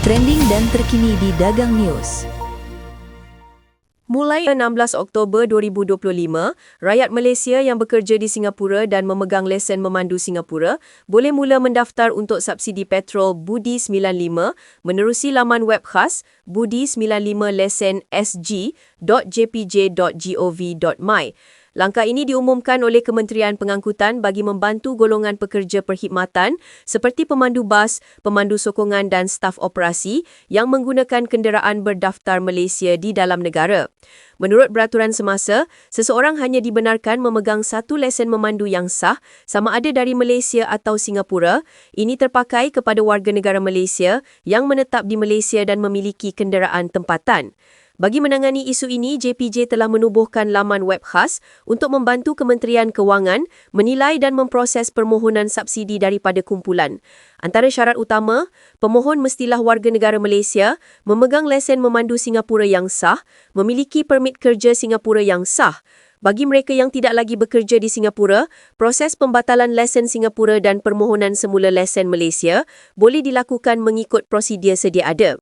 trending dan terkini di Dagang News. Mulai 16 Oktober 2025, rakyat Malaysia yang bekerja di Singapura dan memegang lesen memandu Singapura boleh mula mendaftar untuk subsidi petrol Budi 95 menerusi laman web khas budi95lesensg.jpj.gov.my. Langkah ini diumumkan oleh Kementerian Pengangkutan bagi membantu golongan pekerja perkhidmatan seperti pemandu bas, pemandu sokongan dan staf operasi yang menggunakan kenderaan berdaftar Malaysia di dalam negara. Menurut peraturan semasa, seseorang hanya dibenarkan memegang satu lesen memandu yang sah sama ada dari Malaysia atau Singapura. Ini terpakai kepada warga negara Malaysia yang menetap di Malaysia dan memiliki kenderaan tempatan. Bagi menangani isu ini, JPJ telah menubuhkan laman web khas untuk membantu Kementerian Kewangan menilai dan memproses permohonan subsidi daripada kumpulan. Antara syarat utama, pemohon mestilah warga negara Malaysia, memegang lesen memandu Singapura yang sah, memiliki permit kerja Singapura yang sah. Bagi mereka yang tidak lagi bekerja di Singapura, proses pembatalan lesen Singapura dan permohonan semula lesen Malaysia boleh dilakukan mengikut prosedur sedia ada.